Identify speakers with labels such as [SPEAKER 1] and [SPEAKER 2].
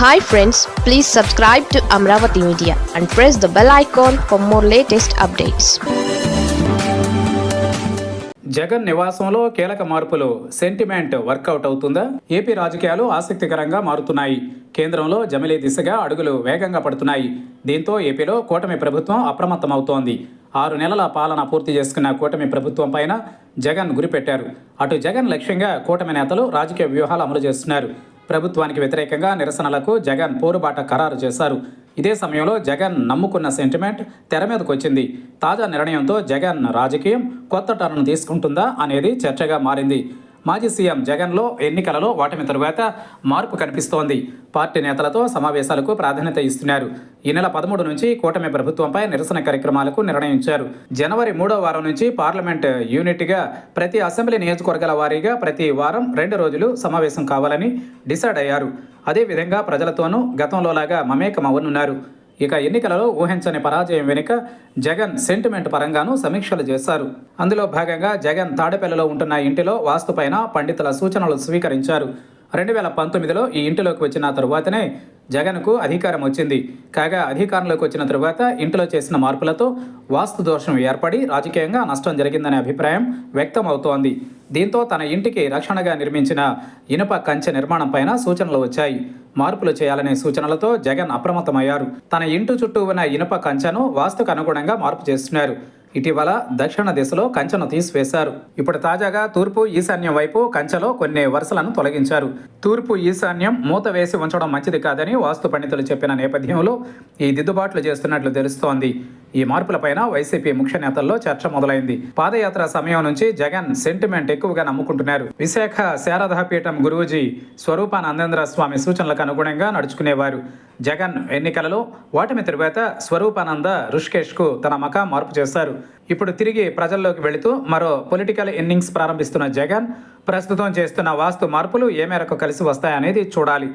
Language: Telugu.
[SPEAKER 1] Hi friends please subscribe to Amaravati media and press the bell icon for more latest updates
[SPEAKER 2] Jagan నివాసంలో కీలక మార్పులు సెంటిమెంట్ వర్కౌట్ అవుతుందా? ఏపీ రాజకీయాలు ఆసక్తికరంగా మారుతున్నాయి. కేంద్రంలో జమిలీ దిశగా అడుగులు వేగంగా పడుతున్నాయి. దీంతో ఏపీలో కూటమి ప్రభుత్వం అప్రమత్తమవుతోంది. ఆరు నెలల పాలన పూర్తి చేసుకున్న కూటమి ప్రభుత్వం పైన జగన్ గురిపెట్టారు. అటు జగన్ లక్ష్యంగా కూటమి నేతలు రాజకీయ వ్యూహాలు అమలు చేస్తున్నారు. ప్రభుత్వానికి వ్యతిరేకంగా నిరసనలకు జగన్ పోరుబాట ఖరారు చేశారు. ఇదే సమయంలో జగన్ నమ్ముకున్న సెంటిమెంట్ తెర మీదకు వచ్చింది. తాజా నిర్ణయంతో జగన్ రాజకీయం కొత్త టర్న్ తీసుకుంటుందా అనేది చర్చగా మారింది. మాజీ సీఎం జగన్లో ఎన్నికలలో ఓటమి తరువాత మార్పు కనిపిస్తోంది. పార్టీ నేతలతో సమావేశాలకు ప్రాధాన్యత ఇస్తున్నారు. ఈ నెల పదమూడు నుంచి కూటమి ప్రభుత్వంపై నిరసన కార్యక్రమాలకు నిర్ణయించారు. జనవరి మూడో వారం నుంచి పార్లమెంట్ యూనిట్గా ప్రతి అసెంబ్లీ నియోజకవర్గాల వారీగా ప్రతి వారం రెండు రోజులు సమావేశం కావాలని డిసైడ్ అయ్యారు. అదేవిధంగా ప్రజలతోనూ గతంలోలాగా మమేకమవ్వనున్నారు. ఇక ఎన్నికలలో ఊహించని పరాజయం వెనుక జగన్ సెంటిమెంట్ పరంగానూ సమీక్షలు చేశారు. అందులో భాగంగా జగన్ తాడేపల్లిలో ఉంటున్న ఇంటిలో వాస్తుపైన పండితుల సూచనలు స్వీకరించారు. రెండు వేల పంతొమ్మిదిలో ఈ ఇంటిలోకి వచ్చిన తరువాతనే జగన్కు అధికారం వచ్చింది. కాగా అధికారంలోకి వచ్చిన తరువాత ఇంటిలో చేసిన మార్పులతో వాస్తు దోషం ఏర్పడి రాజకీయంగా నష్టం జరిగిందనే అభిప్రాయం వ్యక్తం అవుతోంది దీంతో తన ఇంటికి రక్షణగా నిర్మించిన ఇనుప కంచె నిర్మాణం పైన సూచనలు వచ్చాయి. మార్పులు చేయాలనే సూచనలతో జగన్ అప్రమత్తమయ్యారు. తన ఇంటి చుట్టూ ఉన్న ఇనుప కంచెను వాస్తుకు అనుగుణంగా మార్పు చేస్తున్నారు. ఇటీవల దక్షిణ దిశలో కంచెను తీసివేశారు. ఇప్పుడు తాజాగా తూర్పు ఈశాన్యం వైపు కంచెలో కొన్ని వరుసలను తొలగించారు. తూర్పు ఈశాన్యం మూత వేసి ఉంచడం మంచిది కాదని వాస్తు పండితులు చెప్పిన నేపథ్యంలో ఈ దిద్దుబాట్లు చేస్తున్నట్లు తెలుస్తోంది. ఈ మార్పులపైన వైసీపీ ముఖ్య నేతల్లో చర్చ మొదలైంది. పాదయాత్ర సమయం నుంచి జగన్ సెంటిమెంట్ ఎక్కువగా నమ్ముకుంటున్నారు. విశాఖ శారదాపీఠం గురూజీ స్వరూపానందేంద్ర స్వామి సూచనలకు అనుగుణంగా నడుచుకునేవారు. జగన్ ఎన్నికలలో ఓటమి తరువాత స్వరూపానంద రుష్కేష్కు తన మకా మార్పు చేశారు. ఇప్పుడు తిరిగి ప్రజల్లోకి వెళుతూ మరో పొలిటికల్ ఇన్నింగ్స్ ప్రారంభిస్తున్న జగన్ ప్రస్తుతం చేస్తున్న వాస్తు మార్పులు ఏ మేరకు కలిసి వస్తాయనేది చూడాలి.